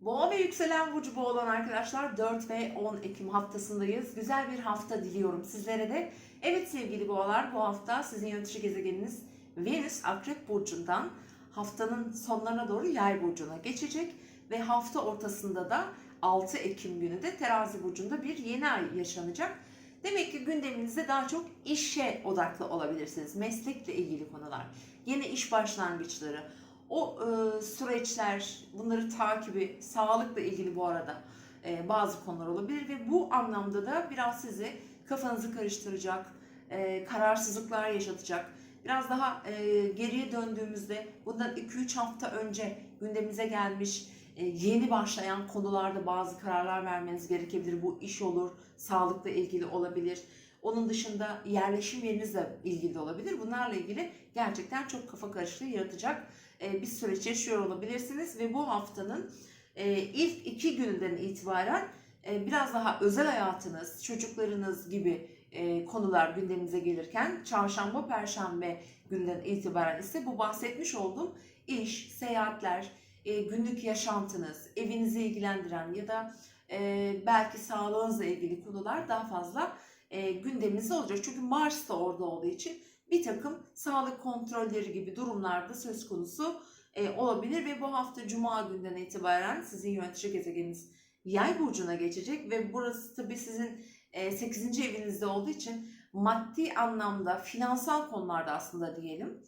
Boğa ve yükselen burcu boğa olan arkadaşlar 4 ve 10 Ekim haftasındayız. Güzel bir hafta diliyorum sizlere de. Evet sevgili boğalar bu hafta sizin yönetici gezegeniniz Venüs Akrep Burcu'ndan haftanın sonlarına doğru Yay Burcu'na geçecek. Ve hafta ortasında da 6 Ekim günü de Terazi Burcu'nda bir yeni ay yaşanacak. Demek ki gündeminizde daha çok işe odaklı olabilirsiniz. Meslekle ilgili konular, yeni iş başlangıçları, o e, süreçler, bunları takibi, sağlıkla ilgili bu arada e, bazı konular olabilir ve bu anlamda da biraz sizi kafanızı karıştıracak, e, kararsızlıklar yaşatacak. Biraz daha e, geriye döndüğümüzde bundan 2-3 hafta önce gündemimize gelmiş e, yeni başlayan konularda bazı kararlar vermeniz gerekebilir. Bu iş olur, sağlıkla ilgili olabilir. Onun dışında yerleşim yerinizle ilgili de olabilir. Bunlarla ilgili gerçekten çok kafa karışıklığı yaratacak e, bir süreç yaşıyor olabilirsiniz ve bu haftanın e, ilk iki gününden itibaren e, biraz daha özel hayatınız, çocuklarınız gibi konular gündemimize gelirken çarşamba, perşembe günden itibaren ise bu bahsetmiş olduğum iş, seyahatler, günlük yaşantınız, evinizi ilgilendiren ya da e, belki sağlığınızla ilgili konular daha fazla e, gündeminizde olacak. Çünkü Mars da orada olduğu için bir takım sağlık kontrolleri gibi durumlarda söz konusu e, olabilir ve bu hafta Cuma günden itibaren sizin yönetici gezegeniniz Yay burcuna geçecek ve burası tabii sizin e, 8. evinizde olduğu için maddi anlamda finansal konularda aslında diyelim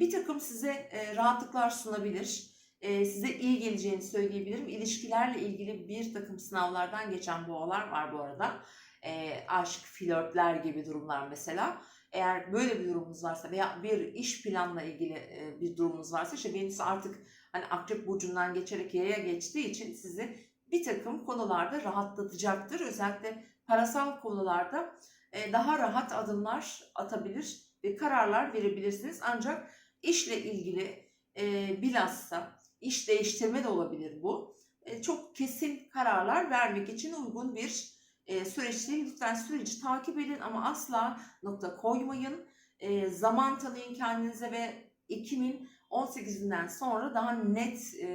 bir takım size rahatlıklar sunabilir. E, size iyi geleceğini söyleyebilirim. İlişkilerle ilgili bir takım sınavlardan geçen boğalar var bu arada. E, aşk, flörtler gibi durumlar mesela eğer böyle bir durumunuz varsa veya bir iş planla ilgili e, bir durumunuz varsa işte Venüs artık hani Akrep Burcu'ndan geçerek yaya geçtiği için sizi bir takım konularda rahatlatacaktır. Özellikle parasal konularda e, daha rahat adımlar atabilir ve kararlar verebilirsiniz. Ancak işle ilgili e, bilhassa iş değiştirme de olabilir bu. E, çok kesin kararlar vermek için uygun bir e, süreç. Lütfen süreci takip edin ama asla nokta koymayın. E, zaman tanıyın kendinize ve Ekim'in 18'inden sonra daha net e,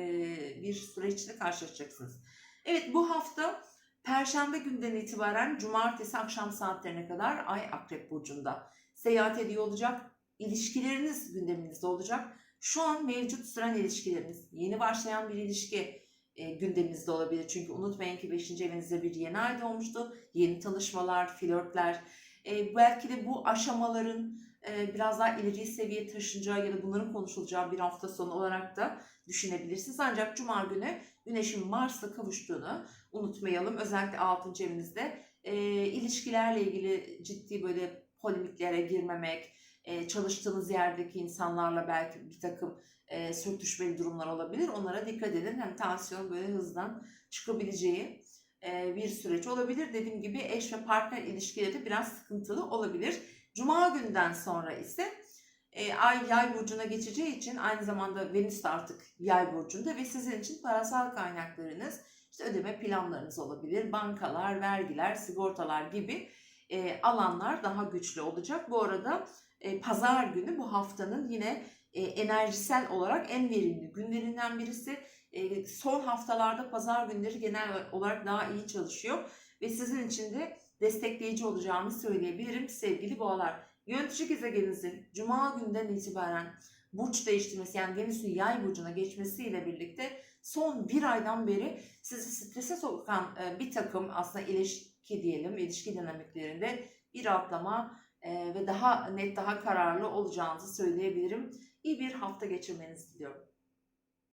bir süreçle karşılaşacaksınız. Evet bu hafta Perşembe günden itibaren Cumartesi akşam saatlerine kadar Ay Akrep Burcu'nda seyahat ediyor olacak. İlişkileriniz gündeminizde olacak. Şu an mevcut süren ilişkileriniz, yeni başlayan bir ilişki, e, gündeminizde olabilir. Çünkü unutmayın ki 5. evinizde bir yeni ay doğmuştu. Yeni tanışmalar, flörtler. E, belki de bu aşamaların e, biraz daha ileri seviye taşınacağı ya da bunların konuşulacağı bir hafta sonu olarak da düşünebilirsiniz. Ancak Cuma günü Güneş'in Mars'la kavuştuğunu unutmayalım. Özellikle 6. evinizde e, ilişkilerle ilgili ciddi böyle polemiklere girmemek, e, çalıştığınız yerdeki insanlarla belki bir takım e, sürtüşmeli durumlar olabilir. Onlara dikkat edin. Hem tansiyon böyle hızdan çıkabileceği e, bir süreç olabilir. Dediğim gibi eş ve partner ilişkileri biraz sıkıntılı olabilir. Cuma günden sonra ise e, Ay yay burcuna geçeceği için aynı zamanda Venüs de artık yay burcunda ve sizin için parasal kaynaklarınız, işte ödeme planlarınız olabilir. Bankalar, vergiler, sigortalar gibi e, alanlar daha güçlü olacak. Bu arada e, pazar günü bu haftanın yine e, enerjisel olarak en verimli günlerinden birisi. E, son haftalarda pazar günleri genel olarak daha iyi çalışıyor ve sizin için de destekleyici olacağını söyleyebilirim sevgili boğalar. Yönetici gezegeninizin Cuma günden itibaren burç değiştirmesi yani Venüs'ün yay burcuna geçmesiyle birlikte son bir aydan beri sizi strese sokan bir takım aslında ilişki diyelim, ilişki dinamiklerinde bir rahatlama e, ve daha net, daha kararlı olacağınızı söyleyebilirim. İyi bir hafta geçirmenizi diliyorum.